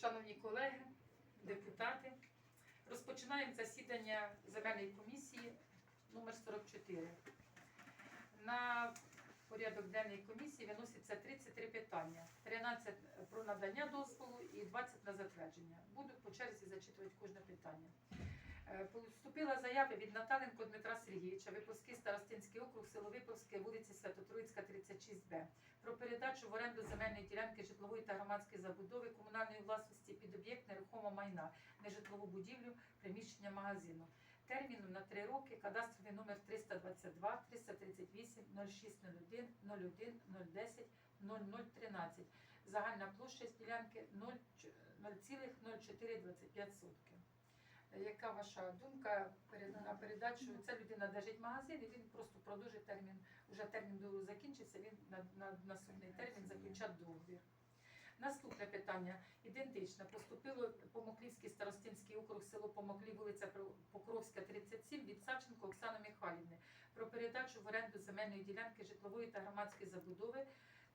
Шановні колеги, депутати, розпочинаємо засідання земельної комісії номер 44. На порядок денної комісії виноситься 33 питання, 13 про надання дозволу і 20 на затвердження. Буду по черзі зачитувати кожне питання. Е, Поступила заява від Наталенко Дмитра Сергійовича, Випускний Старостинський округ, село Випускне, вулиці Свято-Троїцька, 36Б, про передачу в оренду земельної ділянки житлової та громадської забудови комунальної власності під об'єкт нерухомого майна, нежитлову будівлю, приміщення магазину. Терміном на три роки кадастровий номер 322 338 0601 01 010 0013. Загальна площа ділянки 0 0,0425 сотки. Яка ваша думка перед- на передачу? Ця людина держить магазин і він просто продовжить термін. Уже термін договору закінчився. Він на, на наступний термін заключать договір. Наступне питання ідентичне. Поступило Помоклівський старостинський округ, село Помоклі, вулиця Покровська, 37 від Савченко Оксани Михайлівни про передачу в оренду земельної ділянки житлової та громадської забудови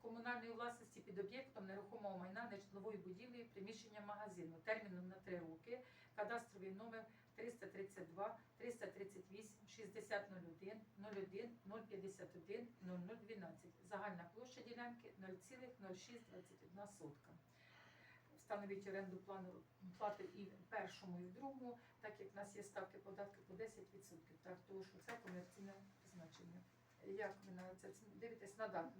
комунальної власності під об'єктом нерухомого майна нежитлової будівлі приміщення магазину терміном на 3 роки. Кадастровий номер 332 338 6001 01 051 0012. Загальна площа ділянки 0,0621 сотка. Встановіть оренду плану плати і в першому, і в другому, так як в нас є ставки податки по 10%, так тому що це комерційне призначення. Як ви на це дивитесь на дату?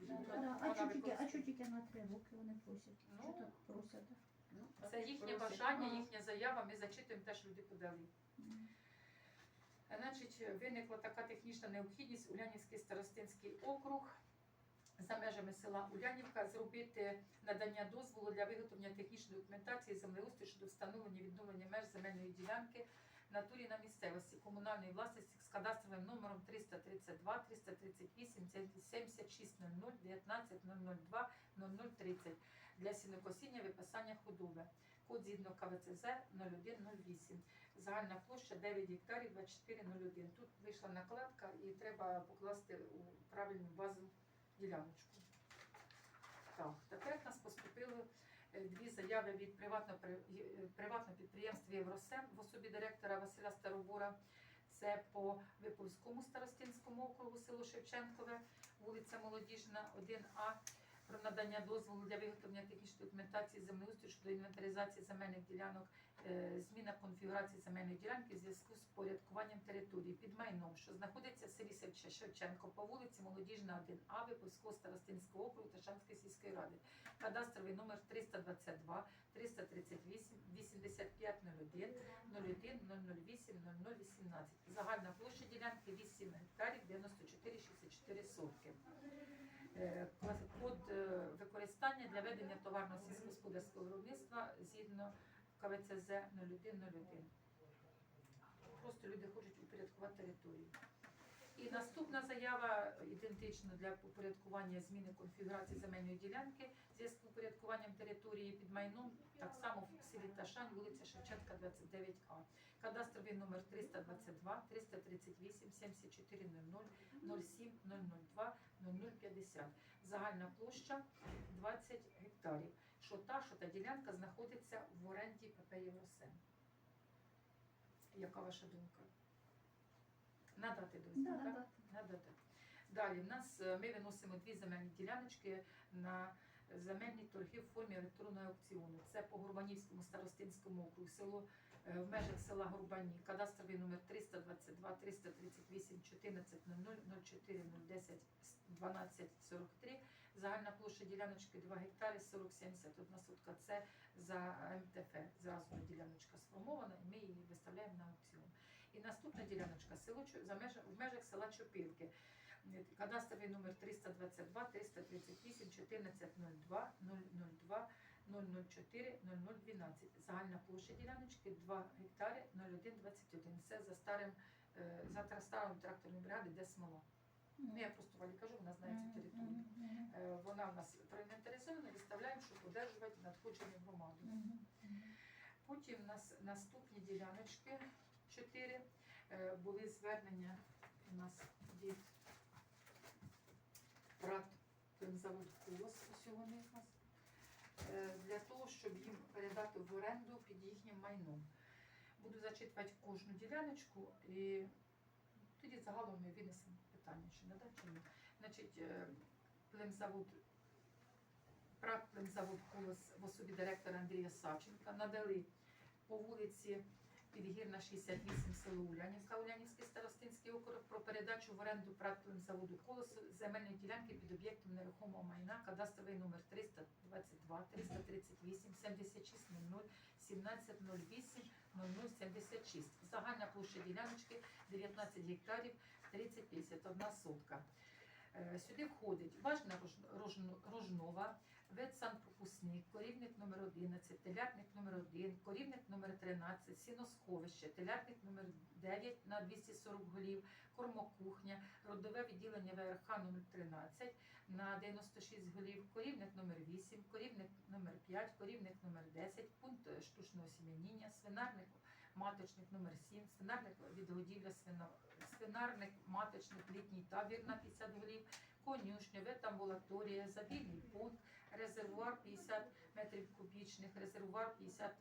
А що тільки, що тільки на три роки вони просять? Ну, Що так просять? Ну, Це їхнє бажання, їхня заява. Ми зачитуємо те, що люди подали. Значить, виникла така технічна необхідність Улянівський старостинський округ за межами села Улянівка зробити надання дозволу для виготовлення технічної документації землеустрою щодо встановлення відновлення меж земельної ділянки в натурі на місцевості комунальної власності з кадастровим номером 332 338 7600 19 002 0030 для сінокосіння виписання худоби. Код згідно КВЦЗ 0108. Загальна площа 9 гектарів 2401. Тут вийшла накладка і треба покласти у правильну базу діляночку. Так, тепер нас поступили е, дві заяви від е, приватного підприємства Євросем в особі директора Василя Старобора. Це по Виповському старостинському округу село Шевченкове, вулиця Молодіжна, 1А про надання дозволу для виготовлення технічної документації землеустрою щодо інвентаризації земельних ділянок, е, зміна конфігурації земельної ділянки в зв'язку з порядкуванням території під майном, що знаходиться в селі Шевченко по вулиці Молодіжна 1А Виповського старостинського округу Ташанської сільської ради. Кадастровий номер 322 338 8501 01 008 0018. Загальна площа ділянки 8 гектарів 94 64 сотки. Е, Код е, використання для ведення товарного сільськогосподарського виробництва згідно КВЦЗ 0101. Просто люди хочуть упорядкувати територію. І наступна заява ідентична для упорядкування зміни конфігурації земельної ділянки в зв'язку з упорядкуванням території під майном, так само в селі Ташань, вулиця Шевченка, 29А. Кадастровий номер 322 338 7400 07 002 0050. Загальна площа 20 гектарів. Що та, що та ділянка знаходиться в оренді ПП Євросем. Яка ваша думка? Надати дозвіл, Да, так? да. Надати. Далі в нас е, ми виносимо дві земельні діляночки на земельні торги в формі електронного аукціону. Це по Гурбанівському старостинському округу, село е, в межах села Гурбані, кадастровий номер 322 338 14 00 04 010 12 43. Загальна площа діляночки 2 гектари 40 71 сотка. Це за МТФ. Зразу діляночка сформована, і ми її виставляємо на аукціон. І наступна діляночка село в межах села Чопілки. Кадастровий номер 322 338 1402 002 004 0012. Загальна площа діляночки 2 гектари 0121. Це за старим е, за старою тракторною бригади, де смола. Ну я просто Валі кажу, вона знає цю територію. Е, Вона в нас проінвентаризована, виставляємо, щоб одержувати надходження в громаду. Потім у нас наступні діляночки чотири Е, були звернення у нас від ПРАТ завод «Колос», ось вони у нас. е, для того, щоб їм передати в оренду під їхнім майном. Буду зачитувати кожну діляночку і тоді загалом ми винесемо питання, чи не чи ні. Значить, е, племзавод, прав племзавод «Колос» в особі директора Андрія Савченка надали по вулиці Підгірна 68 село Улянівка, Улянівський старостинський округ про передачу в оренду прав племзаводу «Колос» земельної ділянки під об'єктом нерухомого майна, кадастровий номер 322, 338, 76 00, 17 08, 0076. Загальна площа діляночки 19 гектарів 30 51 сотка. Е, Сюди входить важна Рож- Рожно- рожнова, ветсанпропускник, корівник номер 11, телятник номер 1, корівник номер 13, сіносховище, телятник номер 9 на 240 голів, кормокухня, родове відділення ВРХ номер 13 на 96 голів, корівник номер 8, корівник номер 5, корівник номер 10, пункт е, штучного сім'яніння, свинарник маточник номер 7, свинарник відгодівля свино, свинарник маточник літній табір на 50 голів, конюшня, ветамбулаторія, забійний пункт, резервуар 50 метрів кубічних, резервуар 50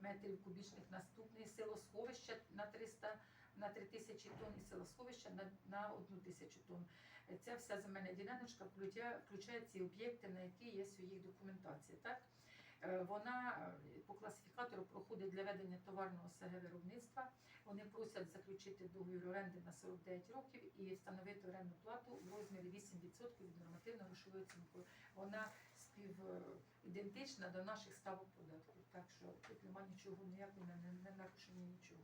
метрів кубічних, наступний селосховище на 300 на 3000 тонн і селосховище на, на 1000 тонн. Ця вся земельна діляночка включає, включає ці об'єкти, на які є у їх документації. Так? Е, Вона е, по класифікатору проходить для ведення товарного СГ виробництва. Вони просять заключити договір оренди на 49 років і встановити орендну плату в розмірі 8% від нормативно-грошової оцінки. Вона співідентична до наших ставок податків. Так що тут немає нічого, ніякого не, не, не нарушення нічого.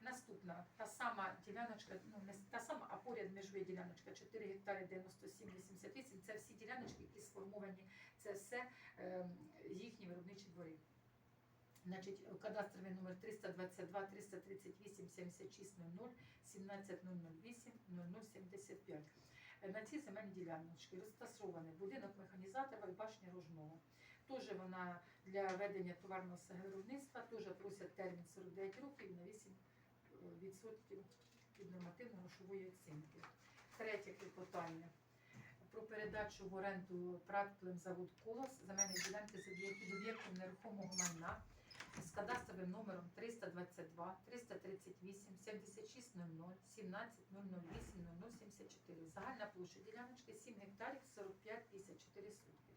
Наступна та сама діляночка, ну не та сама, а поряд межові діляночка 4 гектари 97 88. Це всі діляночки, які сформовані. Це все е, їхні виробничі двори. Значить, кадастровий номер 322 338 76 00 17 008 0075. На цій земельній діляночці розташований будинок механізатора і башня Рожнова. Теж вона для ведення товарного виробництва теж просять термін 49 років на 8 е, відсотків від нормативно-грошової оцінки. Третє клопотання про передачу в оренду прав завод Колос земельної ділянки з об'єктів нерухомого майна з кадастровим номером 322 338 76 00 17 008 0074. Загальна площа діляночки 7 гектарів 45 54 сутки.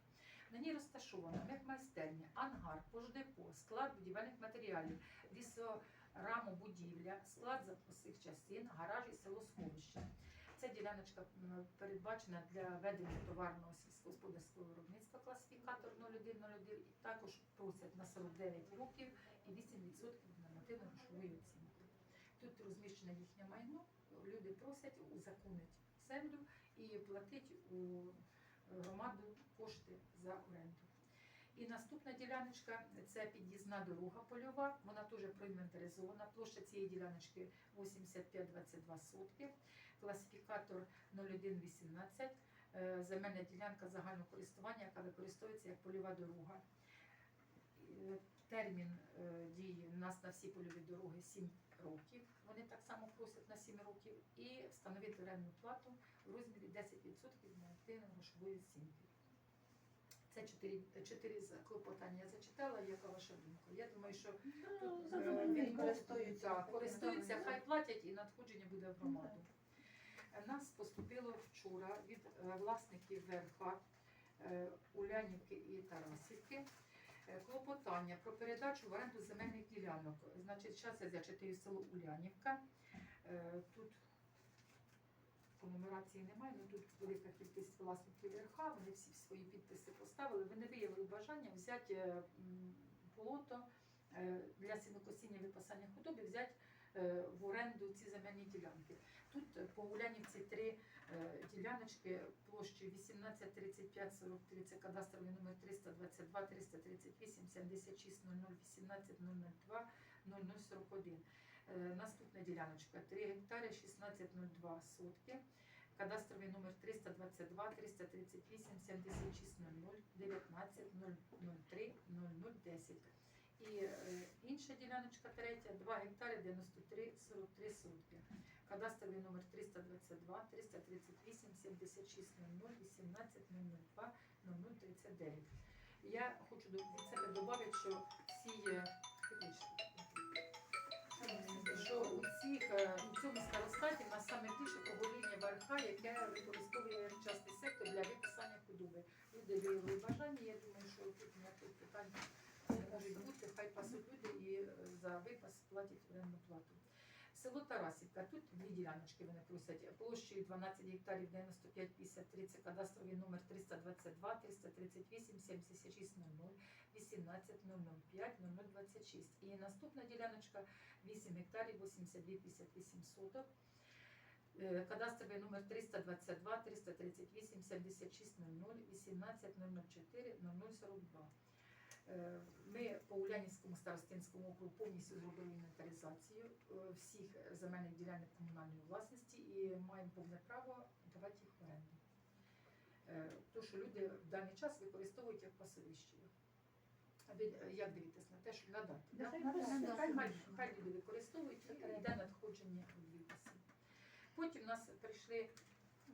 На ній розташована мехмайстерня, ангар, пождепо, склад будівельних матеріалів, лісорамобудівля, склад запасних частин, гараж і село сховище. Ця діляночка передбачена для ведення товарного сільськогосподарського виробництва класифікатор 0101 і також просять на 49 років і 8% від нормативно-грошової оцінки. Тут розміщене їхнє майно. Люди просять узаконити землю і платить у громаду кошти за оренду. І наступна діляночка це під'їзна дорога польова. Вона теж проінвентаризована. Площа цієї діляночки 85-22 сотки. Класифікатор 0118. Е, Земельна ділянка загального користування, яка використовується як польова дорога. Е, Термін е, дії у нас на всі польові дороги 7 років. Вони так само просять на 7 років. І встановити орендну плату в розмірі 10% від нормативної грошової оцінки. Це чотири, клопотання я зачитала. Яка ваша думка? Я думаю, що Ну, е, він користуються. користуються, хай платять і надходження буде в громаду. Нас поступило вчора від е, власників ВРХ е, Улянівки і Тарасівки. е, Клопотання про передачу в оренду земельних ділянок. Значить, зараз я зачитаю село Улянівка. Е, Тут по нумерації немає, але тут велика кількість власників ВРХ, вони всі свої підписи поставили. Вони виявили бажання взяти е, для сінокосіння випасання худоби, взяти в оренду ці земельні ділянки. Тут е, по Улянівці три е, діляночки площею 18, 35, 43, це кадастровий номер 322, 338, 76, 00, 18, 002, 0041. Е, Наступна діляночка 3 гектари 16,02 сотки. Кадастровий номер 322, 338, 76, 00, 19, 003, 0010. І е, інша діляночка третя 2 гектари 93, 43 сотки. Кадастровий номер 322, 338, 76, 00, 18, 002, 0039. Я хочу від себе додати, що всі що у цих е, у цьому старостаті нас саме більше погоління верха, яке використовує частний сектор для виписання худоби. Люди виявили бажання. Я думаю, що тут ніяких питань не може бути. Хай пасуть люди і е, за випас платять орендну плату. Село Тарасівка. Тут дві діляночки вони просять площею 12 гектарів 95 53, це кадастровий номер 322, 338, 76 00, 18 005, 0026. І наступна діляночка 8 гектарів 82 58 соток. Е, Кадастровий номер 322, 338, 76 00, 18 004, 0042. Е, Ми по Улянівському старостинському округу повністю зробили інвентаризацію е, всіх земельних ділянок комунальної власності і маємо повне право давати їх в оренду. Е, То, що люди в даний час використовують як пасовище. А ви як дивитесь на те, що надати? Да, да? хай люди використовують і йде надходження від. Потім в нас прийшли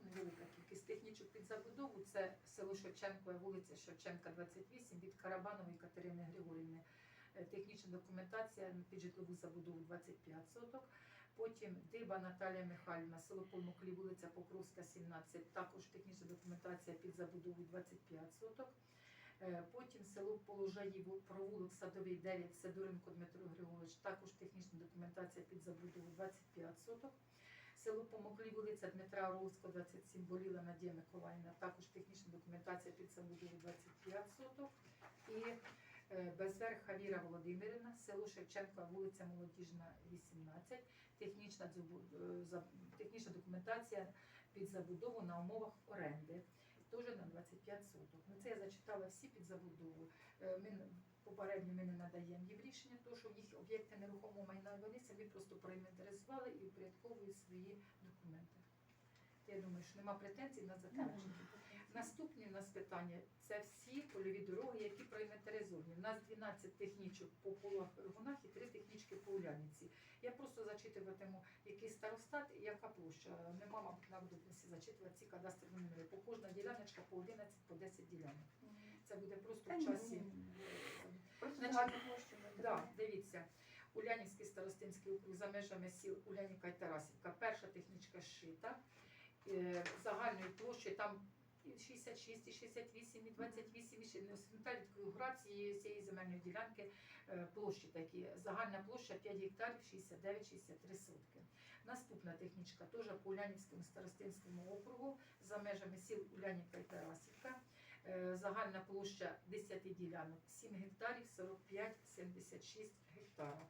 невелика кількість технічок під забудову. Це село Шевченко, вулиця Шевченка, 28, від Карабанової Катерини Григорівни. Е, Технічна документація під житлову забудову 25 соток. Потім Диба Наталія Михайлівна, село Полмоклі, вулиця Покровська, 17, також технічна документація під забудову 25 соток. Е, Потім село Положаїв, провулок Садовий 9, Сидоренко Дмитро Григорович, також технічна документація під забудову 25 соток. Село Помоклі, вулиця Дмитра Орловського, 27, Боліла Надія Миколаївна, також технічна документація під забудову 25 соток. І е, Безверха Віра Володимирівна, село Шевченка, вулиця Молодіжна, 18, технічна, е, технічна документація під забудову на умовах оренди теж на 25 соток. Це я зачитала всі під забудову. Е, Ми попередньо ми не надаємо їм рішення, тому що їх об'єкти нерухомого майна вони самі просто проінвентаризували і упорядковують свої документи. Я думаю, що нема претензій на затвердження. Наступні у нас питання це всі польові дороги, які проінвентаризовані. У нас 12 технічок по полах Ргунах і 3 технічки по Уляниці. Я просто зачитуватиму, який старостат і яка площа. Нема, мабуть, надобності зачитувати ці кадастрові номери. По кожна діляночка по 11, по 10 ділянок. Це буде просто в часі. Просто Значить, Да, дивіться. Улянівський старостинський округ за межами сіл Улянівка і Тарасівка. Перша технічка шита. Е, Загальною площею там і 66, і 68, і 28, і ще не цієї, цієї земельної ділянки е, площі такі. Загальна площа 5 гектарів 69-63 сотки. Наступна технічка теж по Улянівському старостинському округу за межами сіл Улянівка і Тарасівка. Е, Загальна площа 10 ділянок 7 гектарів 45-76 гектара.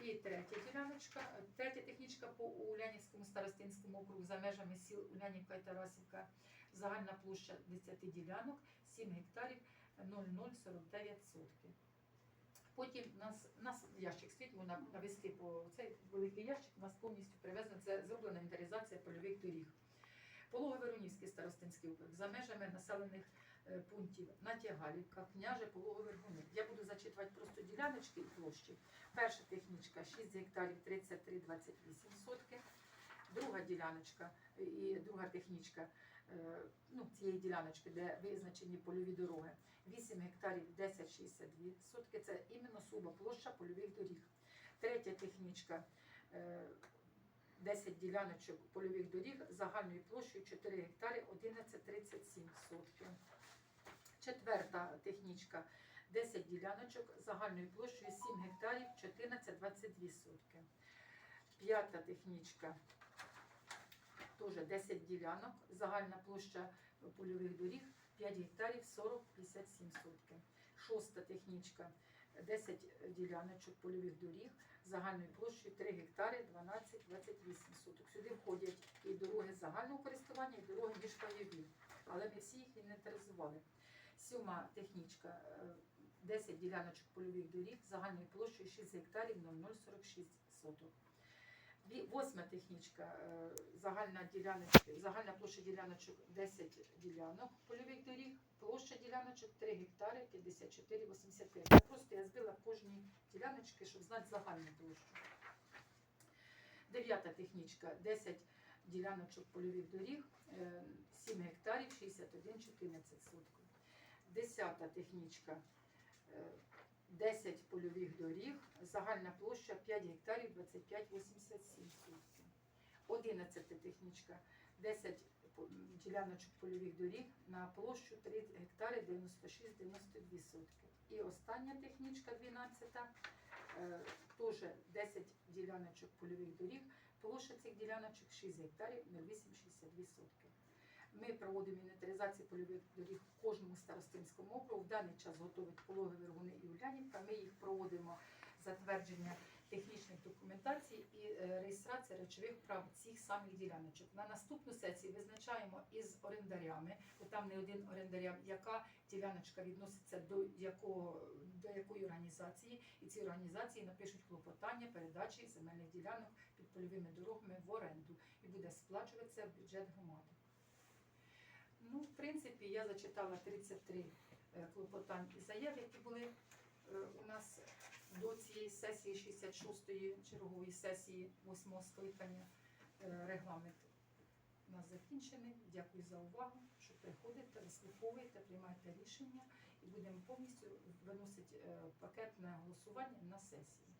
І третя діляночка, е, третя технічка по Улянівському старостинському округу за межами сіл Улянівка і Тарасівка. Загальна площа 10 ділянок 7 гектарів 0,049 сотки. Потім нас, нас ящик стоїть, можна навести по цей великий ящик, у нас повністю привезено, це зроблена інвентаризація польових доріг. Пологи Веронівський старостинський округ за межами населених е, пунктів Натягалівка, княже Пологи Вергуни. Я буду зачитувати просто діляночки і площі. Перша технічка 6 гектарів 33,28 сотки. Друга діляночка е, і друга технічка е, ну, цієї діляночки, де визначені польові дороги. 8 гектарів 10,62 сотки. Це іменно суба площа польових доріг. Третя технічка 10 діляночок польових доріг загальною площею 4 гектари 11,37 сотки. Четверта технічка 10 діляночок загальною площею 7 гектарів 14,22 сотки. П'ята технічка теж 10 ділянок, загальна площа польових доріг 5 гектарів 40,57 сотки. Шоста технічка 10 діляночок польових доріг загальною площею 3 гектари 12,28 соток. Сюди входять і дороги загального користування, і дороги міжпайові. Але ми всі їх інвентаризували. Сьома технічка е, 10 діляночок польових доріг загальною площею 6 гектарів 0046 соток. Восьма технічка, е, загальна діляночка, загальна площа діляночок 10 ділянок польових доріг, площа діляночок 3 гектари 54,85. Це просто я збила кожні діляночки, щоб знати загальну площу. Дев'ята технічка 10 діляночок польових доріг, е, 7 гектарів 61,14 соток. Десята технічка. Е, 10 польових доріг, загальна площа 5 гектарів 25,87 сотки. 11 технічка. 10 діляночок польових доріг на площу 3 гектари 96,92 сотки. І остання технічка 12 е, теж 10 діляночок польових доріг. Площа цих діляночок 6 гектарів 0,862 сотки. Ми проводимо інвентаризацію польових доріг в кожному старостинському округу. В даний час готовить пологи Вергуни і Улянівка. Ми їх проводимо затвердження технічних документацій і е, реєстрація речових прав цих самих діляночок. На наступну сесію визначаємо із орендарями, бо там не один орендаря, яка діляночка відноситься до якого до якої організації, і ці організації напишуть клопотання передачі земельних ділянок під польовими дорогами в оренду і буде сплачуватися в бюджет громади. Ну, в принципі, я зачитала 33 е, клопотань і заяв, які були е, у нас до цієї сесії, 66-ї чергової сесії 8-го скликання. Е, Регламент у нас закінчений. Дякую за увагу, що приходите, вислуховуєте, приймаєте рішення і будемо повністю виносити пакет на голосування на сесії.